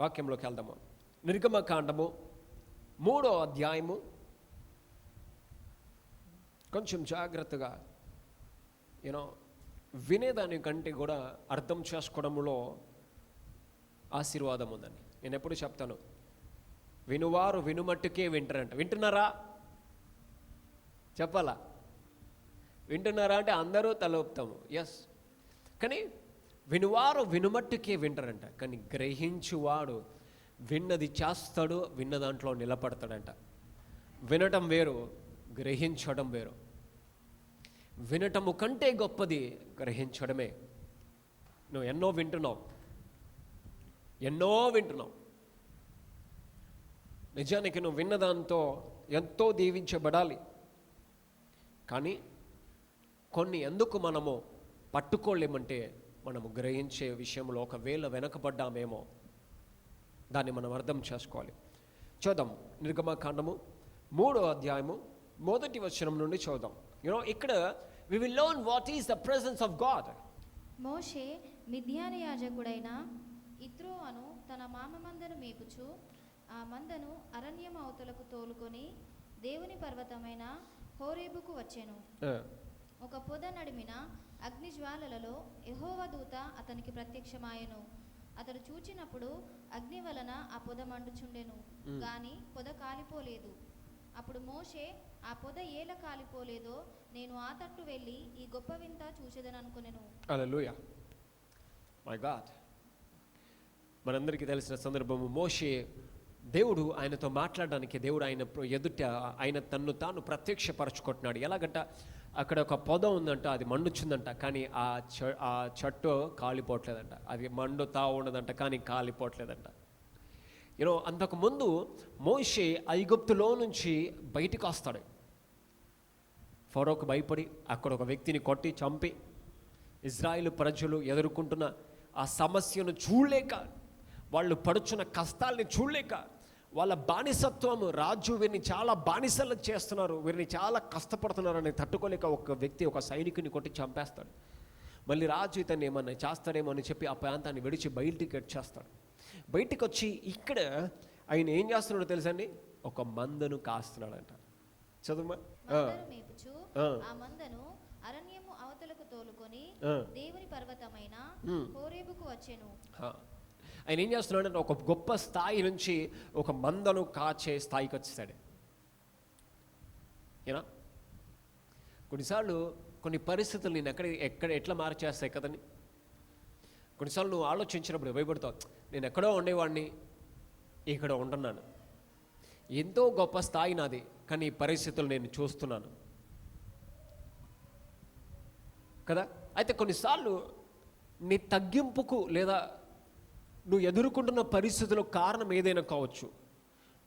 వాక్యంలోకి వెళ్దాము. నిర్గమకాండము మూడో అధ్యాయము. కొంచెం జాగ్రత్తగా యూనో వినేదానికంటే కూడా అర్థం చేసుకోవడంలో ఆశీర్వాదం ఉందని నేను ఎప్పుడు చెప్తాను వినువారు వినుమట్టుకే వింటారంట. వింటున్నారా? చెప్పాలా? వింటున్నారా అంటే అందరూ తలొపుతాము ఎస్ కానీ వినువారు వినుమట్టుకే వింటారంట కానీ గ్రహించువాడు విన్నది చేస్తాడు విన్న దాంట్లో నిలబడతాడంట. వినటం వేరు గ్రహించడం వేరు. వినటము కంటే గొప్పది గ్రహించడమే. నువ్వు ఎన్నో వింటున్నావు ఎన్నో వింటున్నావు. నిజానికి నువ్వు విన్నదాంతో ఎంతో దీవించబడాలి. కానీ కొన్ని ఎందుకు మనము పట్టుకోలేమంటే మనము గ్రహించే విషయంలో ఒకవేళ వెనకబడ్డామేమో దాన్ని మనం అర్థం చేసుకోవాలి. చూద్దాం నిర్గమకాండము మూడో అధ్యాయము మొదటి వచనం నుండి చూద్దాం. యూనో ఇక్కడ we will learn what is the presence of God మోషే మిథ్యాన యాజకుడైన ఇత్రో అను తన మామ మందను మేపుచు ఆ మందను అరణ్యం అవతలకు తోలుకొని దేవుని పర్వతమైన హోరేబుకు వచ్చెను. ఒక పొద నడిమిన అగ్ని జ్వాలలలో యెహోవా దూత అతనికి ప్రత్యక్షమాయెను. అతడు చూచినప్పుడు అగ్ని వలన ఆ పొద మండుచుండెను. గాని పొద కాలిపోలేదు. అప్పుడు మోషే ఆ పొద ఏల కాలిపోలేదో నేను ఆ తట్టు వెళ్ళి ఈ గొప్ప వింత అలలుయ మై గాడ్ మనందరికీ తెలిసిన సందర్భము మోషే దేవుడు ఆయనతో మాట్లాడడానికి దేవుడు ఆయన ఎదుట ఆయన తన్ను తాను ప్రత్యక్షపరచుకుంటున్నాడు. ఎలాగంట అక్కడ ఒక పొద ఉందంట అది మండుచుందంట కానీ ఆ చె ఆ చెట్టు కాలిపోవట్లేదంట. అది మండుతా ఉండదంట కానీ కాలిపోవట్లేదంట. యూనో అంతకు ముందు మోషే ఐగుప్తులో నుంచి బయటకు వస్తాడు. ఫరోకు భయపడి అక్కడ ఒక వ్యక్తిని కొట్టి చంపి ఇజ్రాయిల్ ప్రజలు ఎదుర్కొంటున్న ఆ సమస్యను చూడలేక వాళ్ళు పడుచున్న కష్టాల్ని చూడలేక వాళ్ళ బానిసత్వము రాజు వీరిని చాలా బానిసలు చేస్తున్నారు వీరిని చాలా కష్టపడుతున్నారని తట్టుకోలేక ఒక వ్యక్తి ఒక సైనికుని కొట్టి చంపేస్తాడు. మళ్ళీ రాజు ఇతన్ని ఏమన్నా చేస్తాడేమో అని చెప్పి ఆ ప్రాంతాన్ని విడిచి బయటికి వచ్చేస్తాడు బయటికి వచ్చి ఇక్కడ ఆయన ఏం చేస్తున్నాడో తెలుసండి ఒక మందను కాస్తున్నాడంట. చదువు అరణ్యము అవతలకు తోలుకొని. దేవుని పర్వతమైన వచ్చెను. ఆ. ఆయన ఏం చేస్తున్నాడంటే ఒక గొప్ప స్థాయి నుంచి ఒక మందను కాచే స్థాయికి వచ్చేసాడు. ఏనా? కొన్నిసార్లు కొన్ని పరిస్థితులు నేను ఎక్కడ ఎక్కడ ఎట్లా మార్చేస్తాయి కదండి? కొన్నిసార్లు నువ్వు ఆలోచించినప్పుడు భయపడతావు నేను ఎక్కడో ఉండేవాడిని ఇక్కడ ఉంటున్నాను ఎంతో గొప్ప స్థాయి నాది కానీ పరిస్థితులు నేను చూస్తున్నాను. కదా? అయితే కొన్నిసార్లు నీ తగ్గింపుకు లేదా నువ్వు ఎదుర్కొంటున్న పరిస్థితులకు కారణం ఏదైనా కావచ్చు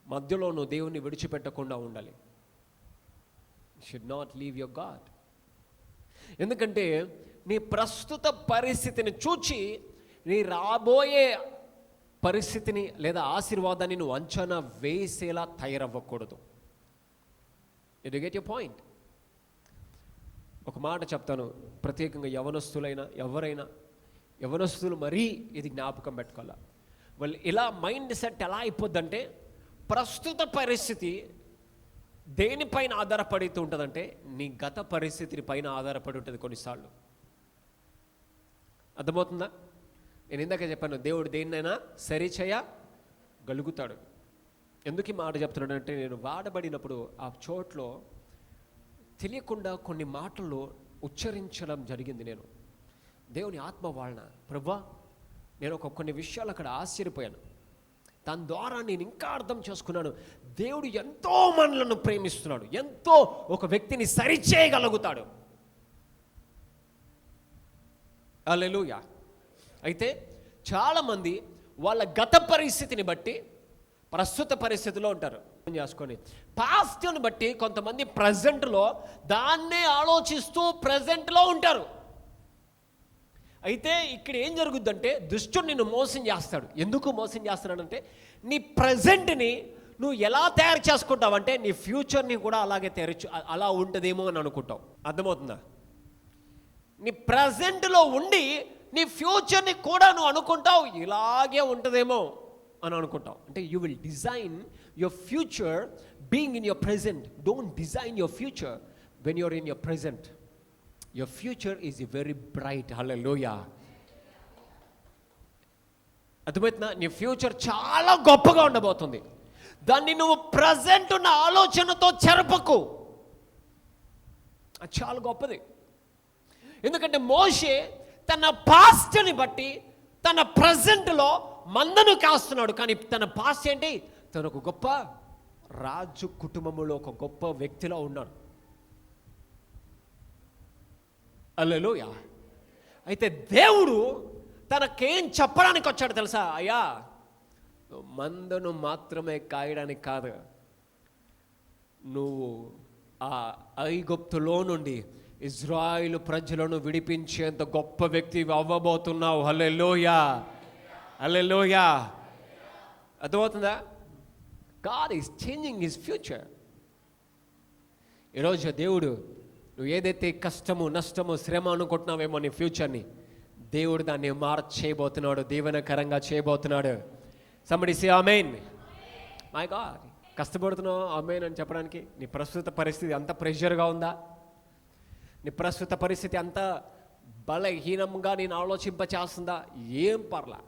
మధ్యలో నువ్వు దేవుణ్ణి విడిచిపెట్టకుండా ఉండాలి. Should not leave your God ఎందుకంటే నీ ప్రస్తుత పరిస్థితిని చూచి నీ రాబోయే పరిస్థితిని లేదా ఆశీర్వాదాన్ని నువ్వు అంచనా వేసేలా తయారవ్వకూడదు. ఇది గెట్ యూ పాయింట్ ఒక మాట చెప్తాను ప్రత్యేకంగా యవనస్తులైనా ఎవరైనా యవనస్తులు మరీ ఇది జ్ఞాపకం పెట్టుకోవాలి? వాళ్ళు ఇలా మైండ్ సెట్ ఎలా అయిపోద్దంటే ప్రస్తుత పరిస్థితి దేనిపైన ఆధారపడుతూ ఉంటుందంటే నీ గత పరిస్థితిని పైన ఆధారపడి ఉంటుంది కొన్నిసార్లు. అర్థమవుతుందా? నేను ఇందాక చెప్పాను దేవుడు దేన్నైనా సరిచేయ గలుగుతాడు. ఎందుకు ఈ మాట చెప్తున్నాడంటే నేను వాడబడినప్పుడు ఆ చోట్లో తెలియకుండా కొన్ని మాటలు ఉచ్చరించడం జరిగింది నేను. దేవుని ఆత్మ వాళ్ళన ప్రభా నేను ఒక కొన్ని విషయాలు అక్కడ ఆశ్చర్యపోయాను. దాని ద్వారా నేను ఇంకా అర్థం చేసుకున్నాను. దేవుడు ఎంతో మనలను ప్రేమిస్తున్నాడు. ఎంతో ఒక వ్యక్తిని సరిచేయగలుగుతాడు. అలెలుయా అయితే చాలామంది వాళ్ళ గత పరిస్థితిని బట్టి ప్రస్తుత పరిస్థితిలో ఉంటారు. చేసుకొని పాస్ట్ని బట్టి కొంతమంది ప్రజెంట్లో దాన్నే ఆలోచిస్తూ ప్రజెంట్లో ఉంటారు. అయితే ఇక్కడ ఏం జరుగుద్దంటే దుష్టుడు నిన్ను మోసం చేస్తాడు. ఎందుకు మోసం చేస్తున్నాడంటే నీ ప్రజెంట్ని నువ్వు ఎలా తయారు చేసుకుంటావంటే నీ ఫ్యూచర్ని కూడా అలాగే తయారు అలా ఉంటుందేమో అని అనుకుంటావు. అర్థమవుతుందా? నీ ప్రజెంట్లో ఉండి నీ ఫ్యూచర్ని కూడా నువ్వు అనుకుంటావు ఇలాగే ఉంటుందేమో అని అనుకుంటావు. అంటే you will design your future being in your present. Don't design your future when your in your present. Your future is very bright hallelujah అర్థమవుతుందా? నీ ఫ్యూచర్ చాలా గొప్పగా ఉండబోతుంది. దాన్ని నువ్వు ప్రజెంట్ ఉన్న ఆలోచనతో చెరపకు. అది చాలా గొప్పది. ఎందుకంటే మోషే తన పాస్ట్ని బట్టి తన ప్రజెంట్లో మందను కాస్తున్నాడు. కానీ తన పాస్ట్ ఏంటి? తను ఒక గొప్ప రాజు కుటుంబంలో ఒక గొప్ప వ్యక్తిలో ఉన్నాడు. అల్లెలుయ అయితే దేవుడు తనకేం చెప్పడానికి వచ్చాడు తెలుసా? అయ్యా మందను మాత్రమే కాయడానికి కాదు నువ్వు ఆ ఐగుప్తులో నుండి ఇజ్రాయిల్ ప్రజలను విడిపించేంత గొప్ప వ్యక్తి అవ్వబోతున్నావు. హలే లోయా హలే లోయా అర్థమవుతుందా? God is changing his future ఈరోజు దేవుడు నువ్వు ఏదైతే కష్టము నష్టము శ్రమ అనుకుంటున్నావేమో నీ ఫ్యూచర్ని దేవుడు దాన్ని మార్చేయబోతున్నాడు దీవెనకరంగా చేయబోతున్నాడు. Somebody say amen my God కష్టపడుతున్నావు amen అని చెప్పడానికి నీ ప్రస్తుత పరిస్థితి అంత ప్రెషర్గా ఉందా? నీ ప్రస్తుత పరిస్థితి అంత బలహీనంగా నేను ఆలోచింప చేస్తుందా ఏం పర్లా.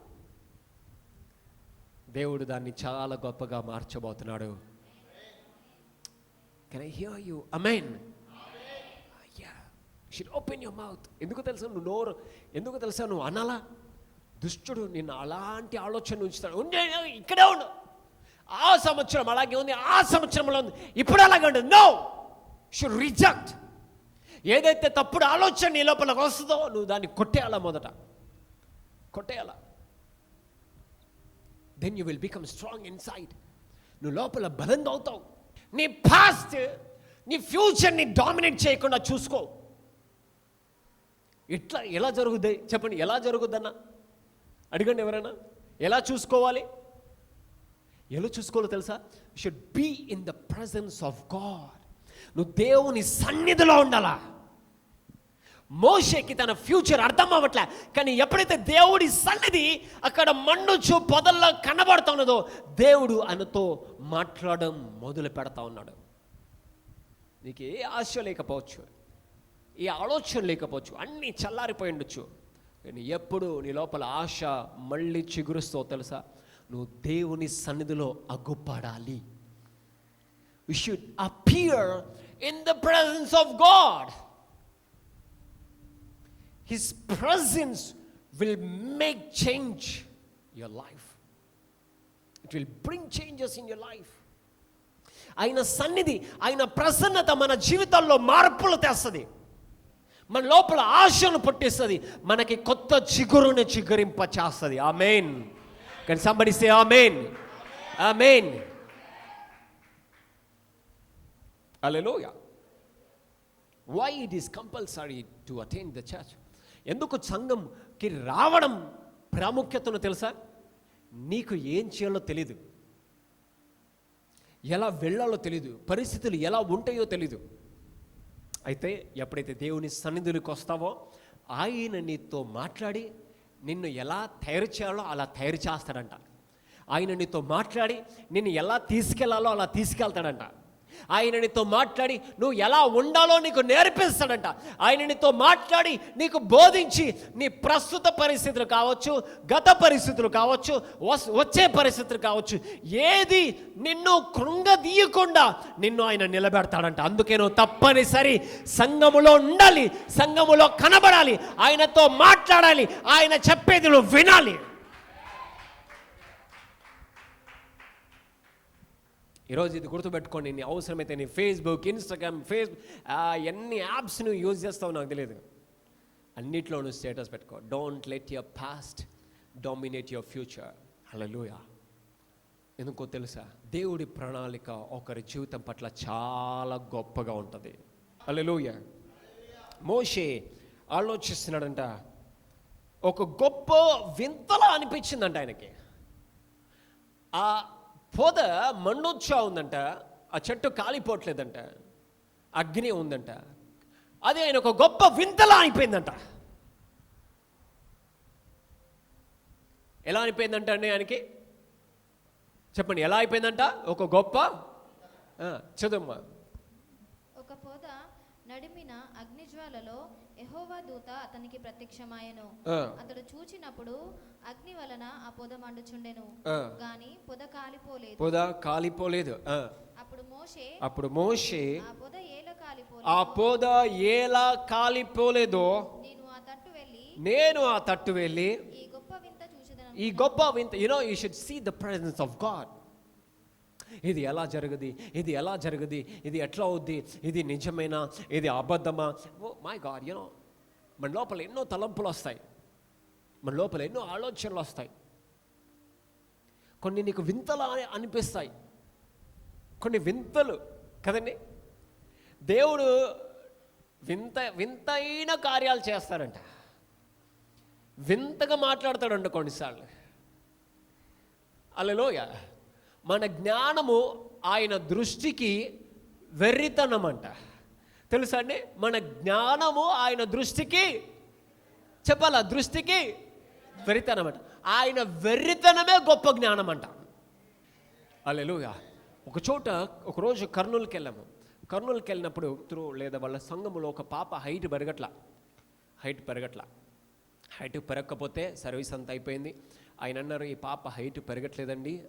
దేవుడు దాన్ని చాలా గొప్పగా మార్చబోతున్నాడు. Can I hear you amen should open your mouth ఎందుకు తెలుసా? నువ్వు నోరు ఎందుకు తెలుసా? నువ్వు అనాలా. దుష్టుడు నిన్ను అలాంటి ఆలోచన ఉంచుతాడు. ఉండే ఇక్కడే ఉండు. ఆ సంవత్సరం అలాగే ఉంది ఆ సంవత్సరంలో ఉంది. ఇప్పుడు అలాగే ఉండదు నో షుడ్ రిజెక్ట్ ఏదైతే తప్పుడు ఆలోచన నీ లోపలికి వస్తుందో నువ్వు దాన్ని కొట్టేయాలా మొదట? కొట్టేయాలా? Then you will become strong inside నువ్వు లోపల బలంగా అవుతావు. నీ పాస్ట్ నీ ఫ్యూచర్ని డామినేట్ చేయకుండా చూసుకో. ఎట్లా ఎలా జరుగుద్ది? చెప్పండి ఎలా జరుగుద్దన్న? అడగండి ఎవరైనా. ఎలా చూసుకోవాలి? ఎలా చూసుకోవాలో తెలుసా? Should be in the presence of God నువ్వు దేవుని సన్నిధిలో ఉండాలా? మోషేకి తన ఫ్యూచర్ అర్థం అవ్వట్లే కానీ ఎప్పుడైతే దేవుడి సన్నిధి అక్కడ మన్నుచు పొదల్లో కనబడుతూ ఉన్నదో దేవుడు ఆయనతో మాట్లాడడం మొదలు పెడతా ఉన్నాడు. నీకు ఏ ఆశ లేకపోవచ్చు. ఈ ఆలోచన లేకపోవచ్చు అన్నీ చల్లారిపోయి ఉండొచ్చు. కానీ ఎప్పుడు నీ లోపల ఆశ మళ్ళీ చిగురుస్తో తెలుసా? నువ్వు దేవుని సన్నిధిలో అగ్గుపడాలి you should appear in the presence of God his presence will make change your life it will bring changes in your life ఆయన సన్నిధి ఆయన ప్రసన్నత మన జీవితాల్లో మార్పులు తెస్తుంది. మన లోపల ఆశను పుట్టిస్తుంది. మనకి కొత్త చిగురుని చిగురింప చేస్తుంది ఆ మెయిన్ కానీ సంబడిస్తే amen amen hallelujah why it is compulsory to attend the church ఎందుకు సంఘంకి రావడం ప్రాముఖ్యతను తెలుసా? నీకు ఏం చేయాలో తెలీదు. ఎలా వెళ్ళాలో తెలీదు. పరిస్థితులు ఎలా ఉంటాయో తెలీదు. అయితే ఎప్పుడైతే దేవుని సన్నిధులకు వస్తావో ఆయన నీతో మాట్లాడి నిన్ను ఎలా తయారు చేయాలో అలా తయారు చేస్తాడంట. ఆయన నీతో మాట్లాడి నిన్ను ఎలా తీసుకెళ్ళాలో అలా తీసుకెళ్తాడంట. ఆయన నీతో మాట్లాడి నువ్వు ఎలా ఉండాలో నీకు నేర్పిస్తాడంట. ఆయన నీతో మాట్లాడి నీకు బోధించి నీ ప్రస్తుత పరిస్థితులు కావచ్చు గత పరిస్థితులు కావచ్చు వస్- వచ్చే పరిస్థితులు కావచ్చు ఏది నిన్ను కృంగదీయకుండా నిన్ను ఆయన నిలబెడతాడంట. అందుకే నువ్వు తప్పనిసరి సంఘములో ఉండాలి సంఘములో కనబడాలి ఆయనతో మాట్లాడాలి ఆయన చెప్పేది నువ్వు వినాలి. ఈరోజు ఇది గుర్తుపెట్టుకోండి నీ అవసరమైతే నీ ఫేస్బుక్ ఇన్స్టాగ్రామ్ ఫేస్బుక్ ఎన్ని యాప్స్ నువ్వు యూజ్ చేస్తావు నాకు తెలియదు అన్నిట్లో నువ్వు స్టేటస్ పెట్టుకో. Don't let your past dominate your future hallelujah ఎందుకో తెలుసా? దేవుడి ప్రణాళిక ఒకరి జీవితం పట్ల చాలా గొప్పగా ఉంటుంది. హల్లెలూయా మోషే ఆలోచిస్తున్నాడంట ఒక గొప్ప వింతలా అనిపించిందంట ఆయనకి. ఆ పొద మండొచ్చా ఉందంట ఆ చెట్టు కాలిపోవట్లేదంట అగ్ని ఉందంట. అది ఆయన ఒక గొప్ప వింతలా అయిపోయిందంట ఎలా అనిపోయిందంట అండి ఆయనకి? చెప్పండి ఎలా అయిపోయిందంట? ఒక గొప్ప చదువు ఒక పొద నడిమిన అగ్నిజ్వాలలో యెహోవా దూత అతనికి ప్రత్యక్షమాయెను. ఆ, అతడు చూచినప్పుడు అగ్ని వలన ఆ పొద మండుచుండెను. ఆ. గాని పొద కాలిపోలేదు. పొద కాలిపోలేదు. ఆ, అప్పుడు మోషే అప్పుడు మోషే ఆ పొద ఏల ఆ కాలిపోలేదు పొద ఎలా కాలిపోలేదో? నేను ఆ తట్టు వెళ్ళి నేను ఆ తట్టు వెళ్ళి ఈ గొప్ప వింత చూసేదను ఈ గొప్ప వింత you know you should see the presence of God ఇది ఎలా జరగది? ఇది ఎలా జరగది? ఇది ఎట్లా అవుద్ది? ఇది నిజమేనా? ఇది అబద్ధమా? ఓ మై గాడ్ యూనో మన లోపల ఎన్నో తలంపులు వస్తాయి. మన లోపల ఎన్నో ఆలోచనలు వస్తాయి. కొన్ని నీకు వింతలా అనిపిస్తాయి. కొన్ని వింతలు కదండి? దేవుడు వింత వింతైన కార్యాలు చేస్తారంట వింతగా మాట్లాడతాడంట కొన్నిసార్లు అలలోయ. మన జ్ఞానము ఆయన దృష్టికి వెర్రితనం అంట తెలుసా అండి? మన జ్ఞానము ఆయన దృష్టికి చెప్పాలా? దృష్టికి వెర్రితనం అంట ఆయన వెర్రితనమే గొప్ప జ్ఞానం అంట అలెలుయ ఒక చోట ఒకరోజు కర్నూలుకి వెళ్ళాము కర్నూలుకి వెళ్ళినప్పుడు త్రూ లేదా వాళ్ళ సంఘములో ఒక పాప హైట్ పెరగట్ల. హైట్ పెరగట్ల. హైట్ పెరగకపోతే సర్వీస్ అంతా అయిపోయింది. ఆయన అన్నారు ఈ పాప హైట్ పెరగట్లేదండి.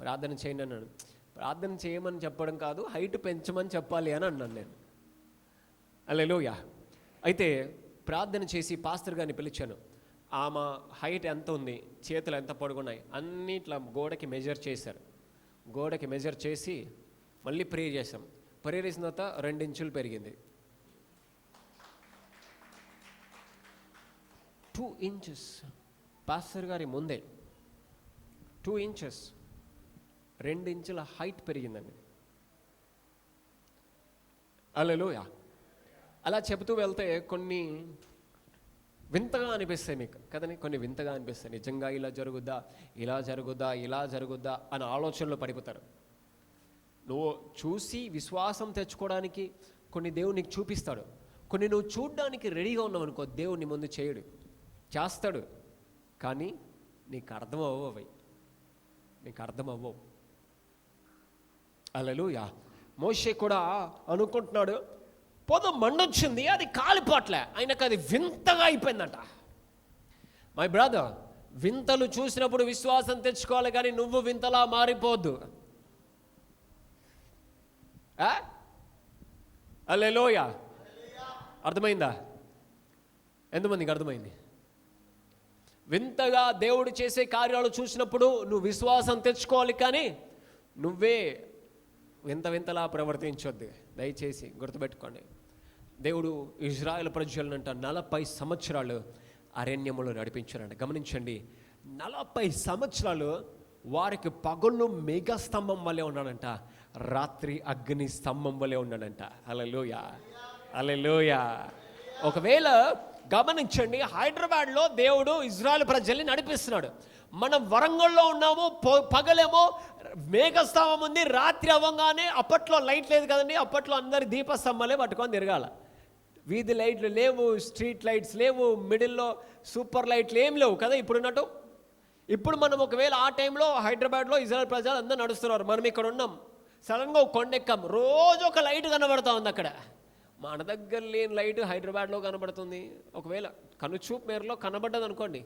ప్రార్థన చేయండి అన్నాడు. ప్రార్థన చేయమని చెప్పడం కాదు హైట్ పెంచమని చెప్పాలి అని అన్నాను నేను. అలెలోయా అయితే ప్రార్థన చేసి పాస్టర్ గారిని పిలిచాను. ఆమె హైట్ ఎంత ఉంది చేతులు ఎంత పడుకున్నాయి అన్నిట్లా గోడకి మెజర్ చేశారు. గోడకి మెజర్ చేసి మళ్ళీ ప్రేర్ చేశాం. ప్రేర్ చేసిన తర్వాత రెండు ఇంచులు పెరిగింది. టూ ఇంచెస్ పాస్టర్ గారి ముందే. టూ ఇంచెస్ రెండు ఇంచుల హైట్ పెరిగిందండి. అలెలోయ. అలా చెబుతూ వెళ్తే కొన్ని వింతగా అనిపిస్తాయి మీకు. కదని కొన్ని వింతగా అనిపిస్తాయి. నిజంగా ఇలా జరుగుద్దా? ఇలా జరుగుద్దా? ఇలా జరుగుద్దా? అని ఆలోచనలో పడిపోతారు. నువ్వు చూసి విశ్వాసం తెచ్చుకోవడానికి కొన్ని దేవుడు నీకు చూపిస్తాడు. కొన్ని నువ్వు చూడడానికి రెడీగా ఉన్నావు అనుకో దేవుడు ముందు చేయడు. చేస్తాడు. కానీ నీకు అర్థం అవ్వవు అవి. నీకు అర్థం అవ్వవు. అలలుయా మోషే కూడా అనుకుంటున్నాడు పొద మండొచ్చింది అది కాలిపోట్లే ఆయనకు అది వింతగా అయిపోయిందంట. మై బ్రదర్ వింతలు చూసినప్పుడు విశ్వాసం తెచ్చుకోవాలి కానీ నువ్వు వింతలా మారిపోద్దు. అల్లెలోయ అర్థమైందా? ఎంతమందికి అర్థమైంది? వింతగా దేవుడు చేసే కార్యాలు చూసినప్పుడు నువ్వు విశ్వాసం తెచ్చుకోవాలి కానీ నువ్వే వింత వింతలా ప్రవర్తించొద్దు. దయచేసి గుర్తుపెట్టుకోండి. దేవుడు ఇజ్రాయెల్ ప్రజలనంట నలభై సంవత్సరాలు అరణ్యములో నడిపించారంట గమనించండి. నలభై సంవత్సరాలు వారికి పగళ్ళు మేఘస్తంభం వల్లే ఉన్నాడంట. రాత్రి అగ్ని స్తంభం వల్లే ఉన్నాడంట. అలలోయ అలలోయ ఒకవేళ గమనించండి హైదరాబాద్లో దేవుడు ఇజ్రాయల్ ప్రజల్ని నడిపిస్తున్నాడు. మనం వరంగల్లో ఉన్నాము పగలేమో మేఘస్తంభం ఉంది రాత్రి అవ్వగానే అప్పట్లో లైట్ లేదు కదండి అప్పట్లో అందరి దీపస్తంభాలే పట్టుకొని తిరగాల. వీధి లైట్లు లేవు స్ట్రీట్ లైట్స్ లేవు మిడిల్లో సూపర్ లైట్లు ఏం లేవు కదా ఇప్పుడున్నట్టు? ఇప్పుడు మనం ఒకవేళ ఆ టైంలో హైదరాబాద్లో ఇజ్రాయల్ ప్రజలు అందరూ నడుస్తున్నారు మనం ఇక్కడ ఉన్నాం. సడన్గా కొండెక్కాం రోజు ఒక లైట్ కనబడతా ఉంది అక్కడ. మన దగ్గర లేని లైట్ హైదరాబాద్లో కనబడుతుంది. ఒకవేళ కనుచూపు మేరలో కనబడ్డది అనుకోండి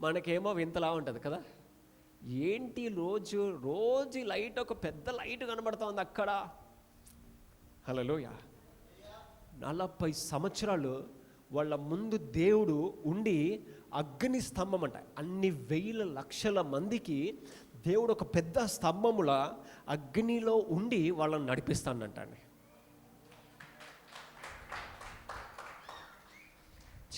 మనకేమో వింతలా ఉంటుంది కదా. ఏంటి రోజు రోజు లైట్ ఒక పెద్ద లైట్ కనబడుతుంది అక్కడ? హలోయ నలభై సంవత్సరాలు వాళ్ళ ముందు దేవుడు ఉండి అగ్ని స్తంభం అంట. అన్ని వేల లక్షల మందికి దేవుడు ఒక పెద్ద స్తంభముల అగ్నిలో ఉండి వాళ్ళని నడిపిస్తానంటండి.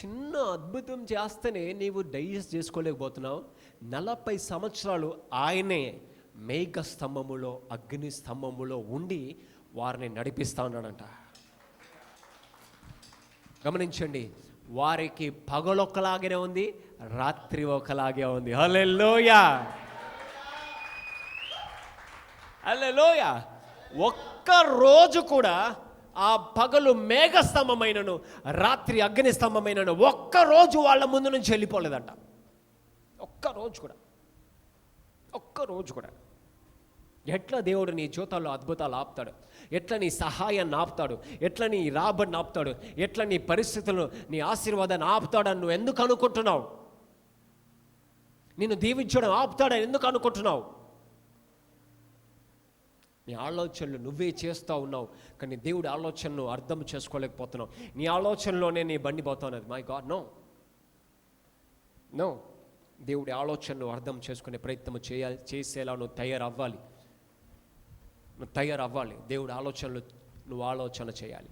చిన్న అద్భుతం చేస్తేనే నీవు డైజెస్ట్ చేసుకోలేకపోతున్నావు. నలభై సంవత్సరాలు ఆయనే మేఘ స్తంభములో అగ్ని స్తంభములో ఉండి వారిని నడిపిస్తా ఉన్నాడంట. గమనించండి వారికి పగలొక్కలాగానే ఉంది రాత్రి ఒకలాగే ఉంది. అలే లోయ అలే లోయ ఒక్క రోజు కూడా ఆ పగలు మేఘస్తంభమైనను రాత్రి అగ్ని స్తంభమైనను ఒక్క రోజు వాళ్ళ ముందు నుంచి వెళ్ళిపోలేదంట. ఒక్క రోజు కూడా. ఒక్క రోజు కూడా. ఎట్లా దేవుడు నీ జీవితాల్లో అద్భుతాలు ఆపుతాడు? ఎట్లా నీ సహాయాన్ని ఆపుతాడు? ఎట్లా నీ రాబడిని ఆపుతాడు? ఎట్లా నీ పరిస్థితులను నీ ఆశీర్వాదాన్ని ఆపుతాడని నువ్వు ఎందుకు అనుకుంటున్నావు? నిన్ను దీవించడం ఆపుతాడని ఎందుకు అనుకుంటున్నావు? నీ ఆలోచనలు నువ్వే చేస్తూ ఉన్నావు కానీ దేవుడి ఆలోచనను అర్థం చేసుకోలేకపోతున్నావు. నీ ఆలోచనలోనే నీ బండి పోతున్నది. మై గాడ్ నో నో దేవుడి ఆలోచనను అర్థం చేసుకునే ప్రయత్నం చేయాలి చేసేలా నువ్వు తయారవ్వాలి. నువ్వు తయారవ్వాలి. దేవుడి ఆలోచనలు నువ్వు ఆలోచన చేయాలి.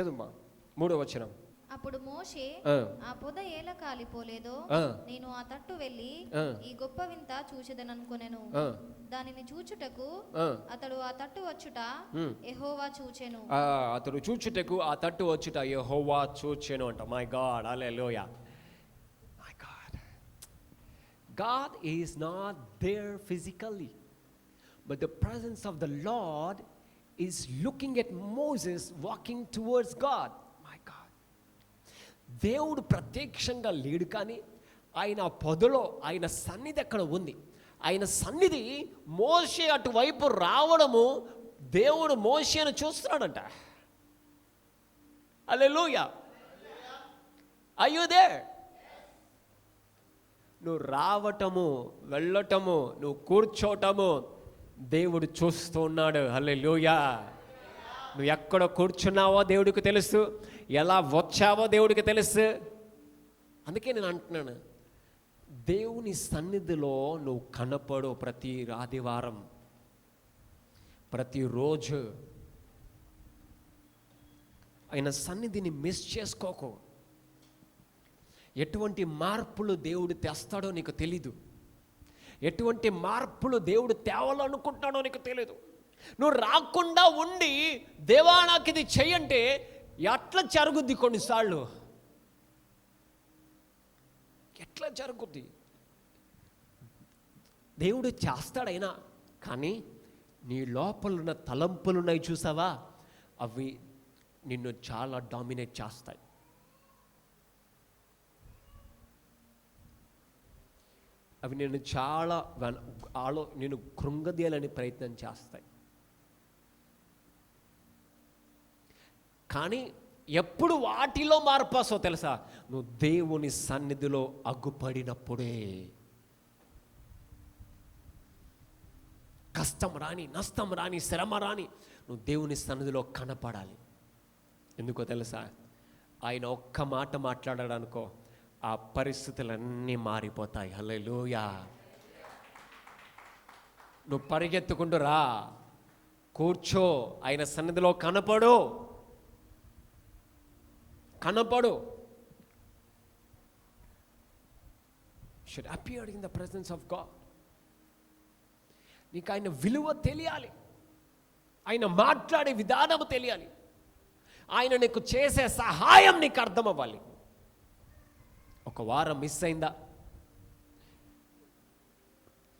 చదువుమా? మూడో వచనం. అప్పుడు మోషే ఆ, ఆ పొద ఏల కాలిపోలేదో ఆ, నేను ఆ తట్టు వెళ్ళి ఆ. ఈ గొప్ప వింత చూచెదననుకొనెను. ఆ, దానిని చూచుటకు ఆ. అతడు ఆ తట్టు వచ్చుట Hmm. ఎహోవా చూచెను. ఆ, అతడు చూచుటకు ఆ తట్టు వచ్చుట యెహోవా చూచెను అంట. My God hallelujah my God God is not there physically but the presence of the Lord is looking at Moses walking towards God my God దేవుడు ప్రత్యక్షంగా లేడు కానీ ఆయన పొదలో ఆయన సన్నిధి అక్కడ ఉంది. ఆయన సన్నిధి మోసే అటువైపు రావడము దేవుడు మోషేను చూస్తున్నాడంట. అల్లెలూయా అయ్యుదే నువ్వు రావటము వెళ్ళటము నువ్వు కూర్చోటము దేవుడు చూస్తూ ఉన్నాడు. హల్లెలూయా. నువ్వు ఎక్కడ కూర్చున్నావో దేవుడికి తెలుసు. ఎలా వచ్చావో దేవుడికి తెలుసు. అందుకే నేను అంటున్నాను దేవుని సన్నిధిలో నువ్వు కనపడు ప్రతి ఆదివారం ప్రతిరోజు ఆయన సన్నిధిని మిస్ చేసుకోకు. ఎటువంటి మార్పులు దేవుడు తెస్తాడో నీకు తెలీదు. ఎటువంటి మార్పులు దేవుడు తేవాలనుకుంటాడో నీకు తెలియదు నువ్వు రాకుండా ఉండి దేవా నాకు ఇది చెయ్యంటే ఎట్లా జరుగుద్ది కొన్నిసార్లు? ఎట్లా జరుగుద్ది? దేవుడు చేస్తాడైనా కానీ నీ లోపల ఉన్న తలంపులు ఉన్నాయి చూసావా? అవి నిన్ను చాలా డామినేట్ చేస్తాయి. అవి నేను చాలా ఆలో నేను కృంగదీయాలని ప్రయత్నం చేస్తాయి. కానీ ఎప్పుడు వాటిలో మార్పాసో తెలుసా? నువ్వు దేవుని సన్నిధిలో అగ్గుపడినప్పుడే కష్టం రాని నష్టం రాని శ్రమ రాని నువ్వు దేవుని సన్నిధిలో కనపడాలి. ఎందుకో తెలుసా? ఆయన ఒక్క మాట మాట్లాడాడనుకో ఆ పరిస్థితులన్నీ మారిపోతాయి. హల్లెలూయా. నువ్వు పరిగెత్తుకుంటూ రా. కూర్చో. ఆయన సన్నిధిలో కనపడు. కనపడు. Should appear in the presence of God నీకు ఆయన విలువ తెలియాలి. ఆయన మాట్లాడే విధానం తెలియాలి. ఆయన నీకు చేసే సహాయం నీకు అర్థం అవ్వాలి ఒక వారం మిస్ అయిందా?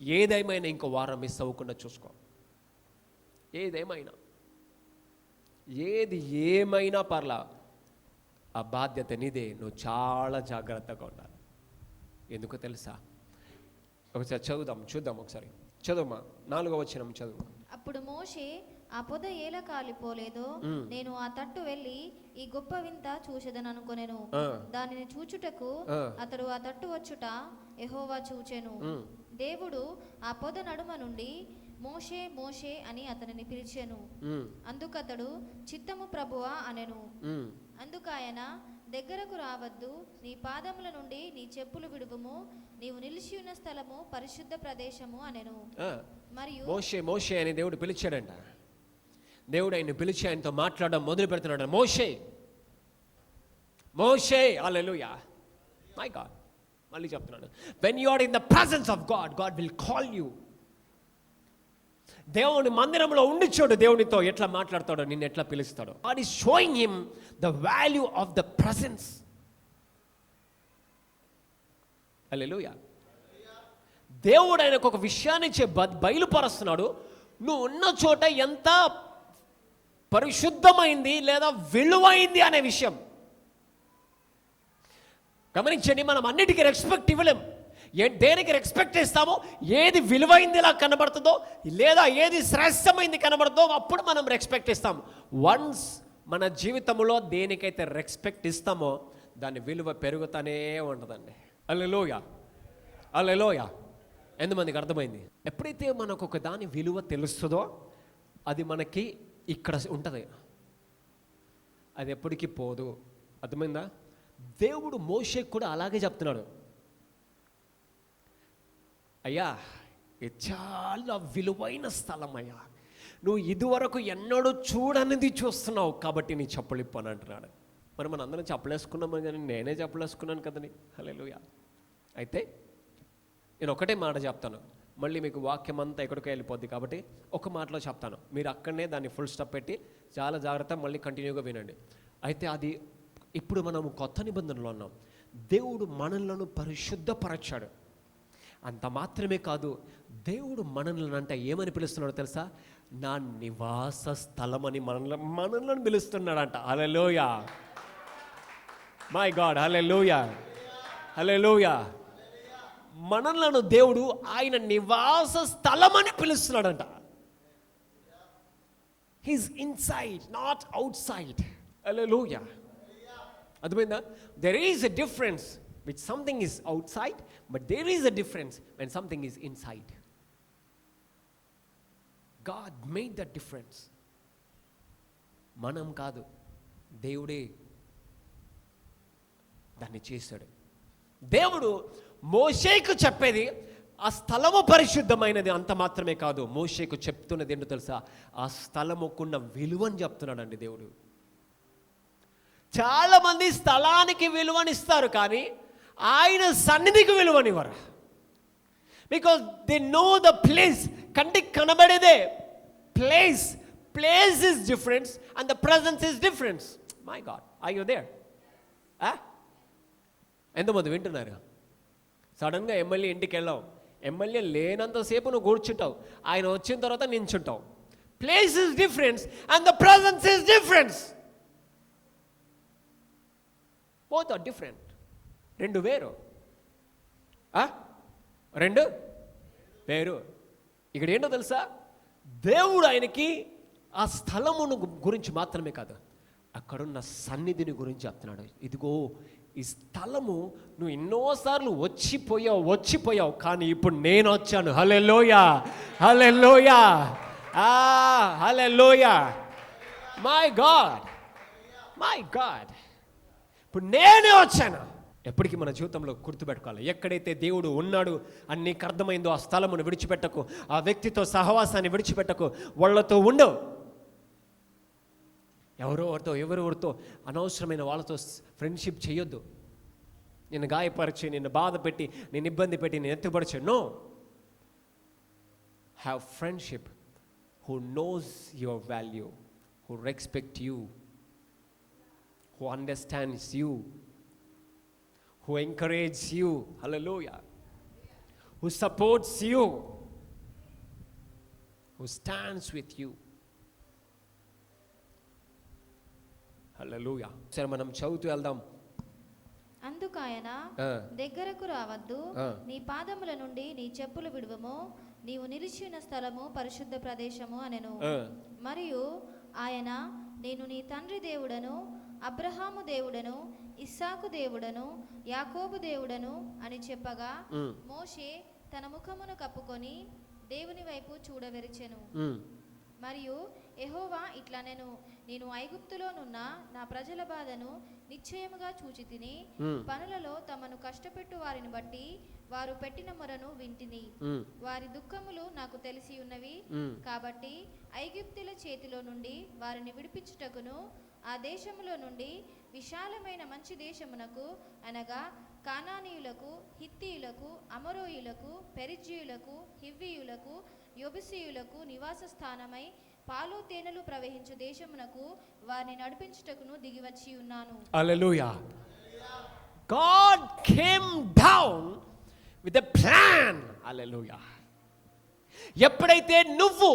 ఏదేమైనా ఇంకో వారం మిస్ అవ్వకుండా చూసుకో. ఏదేమైనా. ఏది ఏమైనా పర్లా ఆ బాధ్యత నీదే. నువ్వు చాలా జాగ్రత్తగా ఉండాలి. ఎందుకో తెలుసా? ఒకసారి చదువుదాం చూద్దాం ఒకసారి. చదువుమా? నాలుగో వచ్చిన చదువు. అప్పుడు మోషే ఆ పొద ఏల కాలిపోలేదో. నేను ఆ తట్టు వెళ్ళి ఈ గొప్ప వింత చూచెదననుకొనెను ఆ. దానిని చూచుటకు. అతడు ఆ తట్టు వచ్చుట యెహోవా చూచెను. దేవుడు ఆ పొద నడుమ నుండి మోషే మోషే అని అతనిని పిలిచెను. అందుకతడు చిత్తము ప్రభువా అనెను. అందుకు ఆయన దగ్గరకు రావద్దు. నీ పాదముల నుండి నీ చెప్పులు విడువుము. నీవు నిలిచి ఉన్న స్థలము పరిశుద్ధ ప్రదేశము అనెను. మరియు మోషే మోషే అని దేవుడు పిలిచాడంట. దేవుడు ఆయన పిలిచి ఆయనతో మాట్లాడడం మొదలు పెడుతున్నాడు మోషే మోషే అలెలుయా మై గాడ్ మళ్ళీ చెప్తున్నాడు. When you are in the presence of God God will call you దేవుని మందిరంలో ఉండి దేవునితో. ఎట్లా మాట్లాడతాడో నిన్ను ఎట్లా పిలుస్తాడో. God is showing him the value of the presence hallelujah దేవుడు ఆయనకు ఒక విషయాన్ని చే బయలుపరుస్తున్నాడు. నువ్వు ఉన్న చోట ఎంత పరిశుద్ధమైంది లేదా విలువైంది అనే విషయం. గమనించండి మనం అన్నిటికీ రెస్పెక్ట్ ఇవ్వలేం. దేనికి రెస్పెక్ట్ ఇస్తామో ఏది విలువైందిలా కనబడుతుందో లేదా ఏది శ్రేష్టమైంది కనబడుతుందో అప్పుడు మనం రెస్పెక్ట్ ఇస్తాం వన్స్ మన జీవితంలో దేనికైతే రెస్పెక్ట్ ఇస్తామో దాని విలువ పెరుగుతూనే ఉంటుందండి. అల్లెలోయ అల్లెలోయ ఎంతమందికి అర్థమైంది? ఎప్పుడైతే మనకు ఒక దాని విలువ తెలుస్తుందో అది మనకి ఇక్కడ ఉంటుంది. అది ఎప్పటికీ పోదు. అర్థమైందా? దేవుడు మోషే కూడా అలాగే చెప్తున్నాడు. అయ్యా ఇది చాలా విలువైన స్థలం అయ్యా నువ్వు ఇదివరకు ఎన్నడూ చూడనిది చూస్తున్నావు కాబట్టి నీ చెప్పులు ఇప్పని అంటున్నాడు. మరి మన అందరం చెప్పలేసుకున్నాము కానీ నేనే చెప్పలేసుకున్నాను కదని హలోయ అయితే నేను ఒకటే మాట చెప్తాను. మళ్ళీ మీకు వాక్యం అంతా ఎక్కడికి వెళ్ళిపోద్ది కాబట్టి ఒక మాటలో చెప్తాను. మీరు అక్కడనే దాన్ని ఫుల్ స్టాప్ పెట్టి చాలా జాగ్రత్త మళ్ళీ కంటిన్యూగా వినండి. అయితే అది ఇప్పుడు మనము కొత్త నిబంధనలో ఉన్నాం. దేవుడు మనలను పరిశుద్ధపరచాడు. అంత మాత్రమే కాదు దేవుడు మనల్ని అంటే ఏమని పిలుస్తున్నాడో తెలుసా? నా నివాస స్థలం అని మనల్ని మనల్ని పిలుస్తున్నాడంట. లోయ మై గాడ్ అలే లోయ మనలను దేవుడు ఆయన నివాస స్థలం అని పిలుస్తున్నాడంట. He's inside not outside లోయ అర్థమైందా? There is a difference which something is outside but there is a difference when something is inside God made the difference మనం కాదు దేవుడే దాన్ని చేశాడు. దేవుడు మోషేకు చెప్పేది ఆ స్థలము పరిశుద్ధమైనది అంత మాత్రమే కాదు. మోషేకు చెప్తున్నది ఏంటో తెలుసా? ఆ స్థలముకున్న విలువని చెప్తున్నాడండి దేవుడు. చాలామంది స్థలానికి విలువనిస్తారు కానీ ఆయన సన్నిధికి విలువనివ్వరు. Because they know the place కంటికి కనబడేదే place place is difference and the presence is difference my God I you there ఎంతమంది వింటున్నారు? సడన్గా ఎమ్మెల్యే ఇంటికి వెళ్ళావు. ఎమ్మెల్యే లేనంతసేపు నువ్వు కూర్చుంటావు. ఆయన వచ్చిన తర్వాత నించుంటావు. Place is difference and the presence is difference both are different రెండు వేరు. ఆ? రెండు? వేరు. ఇక్కడ ఏంటో తెలుసా? దేవుడు ఆయనకి ఆ స్థలమును గురించి మాత్రమే కాదు. అక్కడున్న సన్నిధిని గురించి చెప్తున్నాడు. ఇదిగో ఈ స్థలము నువ్వు ఎన్నోసార్లు వచ్చిపోయావు వచ్చిపోయావు కానీ ఇప్పుడు నేను వచ్చాను. హలే లోయ హలే లోయ హలే లోయ మై గాడ్ మై గాడ్ ఇప్పుడు నేనే వచ్చాను. ఎప్పటికీ మన జీవితంలో గుర్తుపెట్టుకోవాలి. ఎక్కడైతే దేవుడు ఉన్నాడు అని నీకు అర్థమైందో ఆ స్థలమును విడిచిపెట్టకు ఆ వ్యక్తితో సహవాసాన్ని విడిచిపెట్టకు వాళ్ళతో ఉండవు. ఎవరో ఎవరితో ఎవరెవరితో అనవసరమైన వాళ్ళతో ఫ్రెండ్షిప్ చేయొద్దు. నిన్ను గాయపరిచి నిన్ను బాధ పెట్టి నేను ఇబ్బంది పెట్టి నేను ఎత్తుపరిచే no have friendship who knows your value who respect you who understands you who encourages you, hallelujah, who supports you, who stands with you. Hallelujah సరే మనం చదువుతూ వెళ్దాం అందుకు ఆయన. దగ్గరకు రావద్దు. నీ పాదముల నుండి నీ చెప్పులు విడువము నీవు నిలిచిన స్థలము పరిశుద్ధ ప్రదేశము అనెను. మరియు ఆయన నేను నీ తండ్రి దేవుడను అబ్రహాము దేవుడను ఇస్సాకు దేవుడను యాకోబు దేవుడను అని చెప్పగా మోషే తన ముఖమును కప్పుకొని దేవుని వైపు చూడవెరిచెను. మరియు ఎహోవా ఇట్లా నేను నేను ఐగుప్తులోనున్న నా ప్రజల బాధను నిశ్చయముగా చూచి తిని పనులలో తమను కష్టపెట్టు వారిని బట్టి వారు పెట్టిన మొరను వింటిని. వారి దుఃఖములు నాకు తెలిసి ఉన్నవి. కాబట్టి ఐగుప్తుల చేతిలో నుండి వారిని విడిపించుటకును ఆ దేశములో నుండి విశాలమైన మంచి దేశమునకు అనగా కానానీయులకు హిత్తీయులకు అమరోయులకు పెరిజీయులకు హివ్వీయులకు యొబిసీయులకు నివాస స్థానమై పాలు తేనెలు ప్రవహించు దేశమునకు వారిని నడిపించుటకును దిగివచ్చి ఉన్నాను Hallelujah. God came down with a plan. Hallelujah. ఎప్పుడైతే నువ్వు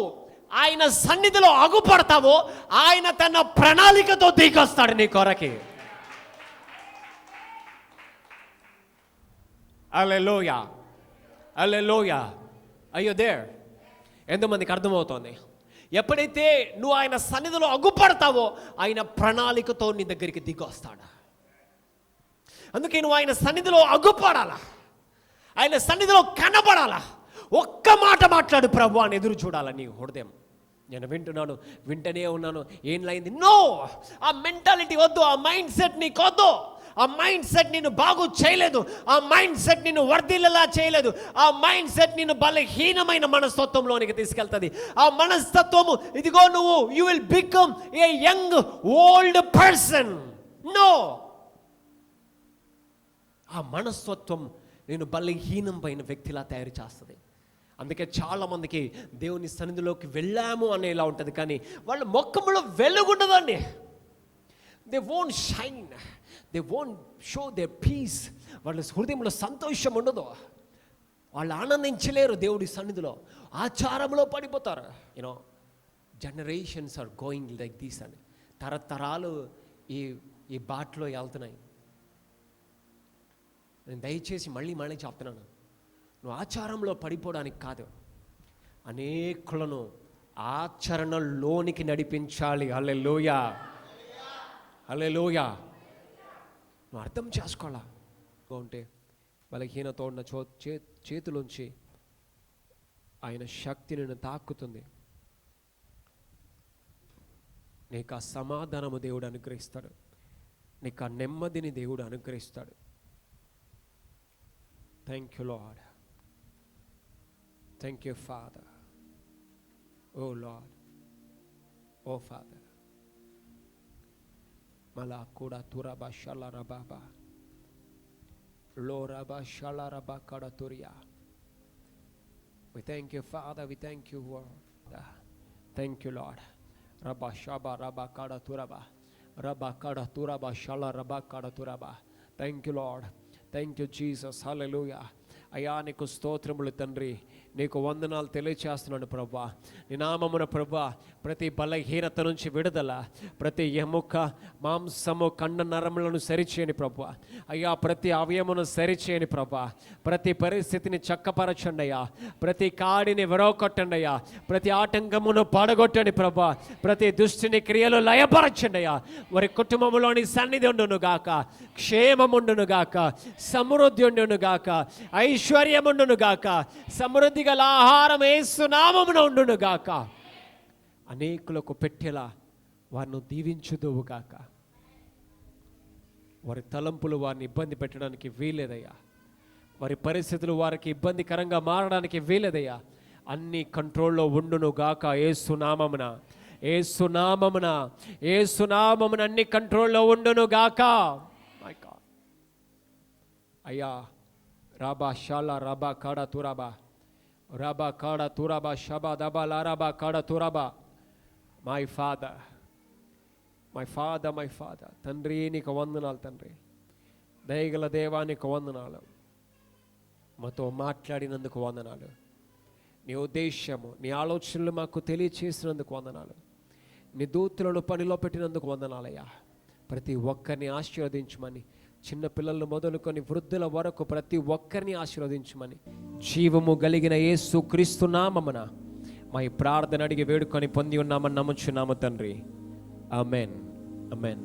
ఆయన సన్నిధిలో అగుపడతావో ఆయన తన ప్రణాళికతో దిగొస్తాడు నీ కొరకి. అలెలోయ అల్లెలోయ అయ్యో దేర్ ఎంతమందికి అర్థమవుతోంది. ఎప్పుడైతే నువ్వు ఆయన సన్నిధిలో అగ్గుపడతావో ఆయన ప్రణాళికతో నీ దగ్గరికి దిగొస్తాడు. అందుకే నువ్వు ఆయన సన్నిధిలో అగ్గుపడాలా ఆయన సన్నిధిలో కనబడాలా? ఒక్క మాట మాట్లాడు ప్రభు అని ఎదురు చూడాలా నీ హృదయం? నేను వింటున్నాను వింటనే ఉన్నాను. ఏం లైంది? నో! ఆ మెంటాలిటీ వద్దు ఆ మైండ్ సెట్ నీకు వద్దు. ఆ మైండ్ సెట్ నిన్ను బాగు చేయలేదు. ఆ మైండ్ సెట్ నిన్ను వర్ధిల్లలా చేయలేదు. ఆ మైండ్ సెట్ నిన్ను బలహీనమైన మనస్తత్వంలోనికి తీసుకెళ్తుంది. ఆ మనస్తత్వము ఇదిగో నువ్వు you will become a young old person no! ఆ మనస్తత్వం నేను బలహీనమైన వ్యక్తిలా తయారు చేస్తుంది. అందుకే చాలామందికి దేవుని సన్నిధిలోకి వెళ్ళాము అనేలా ఉంటుంది. కానీ వాళ్ళ మొక్కములో వెలుగుండదండి they won't shine they won't show they peace వాళ్ళ హృదయంలో సంతోషం ఉండదు. వాళ్ళు ఆనందించలేరు దేవుడి సన్నిధిలో. ఆచారంలో పడిపోతారు. You know generations are going like this అని. తరతరాలు ఈ ఈ బాటలో వెళ్తున్నాయి. నేను దయచేసి మళ్ళీ మళ్ళీ చెప్తున్నాను. నువ్వు ఆచారంలో పడిపోవడానికి కాదు. అనేకులను ఆచరణలోనికి నడిపించాలి. అల్లె లోయ అల్లె లోయ నువ్వు అర్థం చేసుకోవాలా? ఉంటే బలహీనత ఉన్న చో చే చేతిలోంచి ఆయన శక్తి నిన్ను తాక్కుతుంది నీకు ఆ సమాధానము దేవుడు అనుగ్రహిస్తాడు. నీకు ఆ నెమ్మదిని దేవుడు అనుగ్రహిస్తాడు. Thank you Lord Thank you father O Lord O father మళ్ళా కూడా తురబా షల రబాబా లో రబా షల రబా కడ తురియా We thank you, Father. We thank you, Lord. Thank you, Lord. Rabba Shaba Rabba Kada Turaba. Rabba Kada Turaba Shala Rabba Kada Turaba. Thank you, Lord. Thank you Jesus hallelujah అయ్యా నీకు స్తోత్రములు తండ్రి నీకు వందనాలు తెలియచేస్తున్నాను ప్రభా. నీ నామమున ప్రభా ప్రతి బలహీనత నుంచి విడుదల ప్రతి ఎముక మాంసము కండ నరములను సరిచేయని ప్రభా. అయ్యా ప్రతి అవయమును సరిచేయని ప్రభా. ప్రతి పరిస్థితిని చక్కపరచండి అయ్యా ప్రతి కాడిని విరవకొట్టండి అయ్యా ప్రతి ఆటంకమును పడగొట్టండి ప్రభా. ప్రతి దుష్టిని క్రియలు లయపరచండి అయ్యా వారి కుటుంబంలోని సన్నిధి ఉండునుగాక గాక క్షేమముండును గాక సమృద్ధి ఉండునుగాక గాక ఐశ్వర్యముండును గాక సమృద్ధి గల ఆహారం ఏసునామమున ఉండును గాక. అనేకులకు పెట్టేలా వారిని దీవించుదువు గాక. వారి తలంపులు వారిని ఇబ్బంది పెట్టడానికి వీలేదయ్యా వారి పరిస్థితులు వారికి ఇబ్బందికరంగా మారడానికి వీలేదయ్యా అన్ని కంట్రోల్లో ఉండును గాక ఏసునామమున ఏసునామమున ఏసునామమున అన్ని కంట్రోల్లో ఉండును గాక. అయ్యా రాబా షాలా రాబా కాడా తురాబా. రాబా కాడా Turaba షబా Daba లారాబా కాడా Turaba. My father my father my father తండ్రి నీకు వందనాలు తండ్రి. దయగల దేవా నీకు వందనాలు. మాతో మాట్లాడినందుకు వందనాలు. నీ ఉద్దేశము నీ ఆలోచనలు మాకు తెలియచేసినందుకు వందనాలు. నీ దూతులను పనిలో పెట్టినందుకు వందనాలయ్యా. ప్రతి ఒక్కరిని ఆశీర్వదించమని చిన్న పిల్లలను మొదలుకొని వృద్ధుల వరకు ప్రతి ఒక్కరిని ఆశీర్వదించమని. జీవము కలిగిన యేసు క్రీస్తు నామమున మా ఈ ప్రార్థన అడిగి వేడుకొని పొంది ఉన్నామని నమ్ముచున్నాము తండ్రి. Amen amen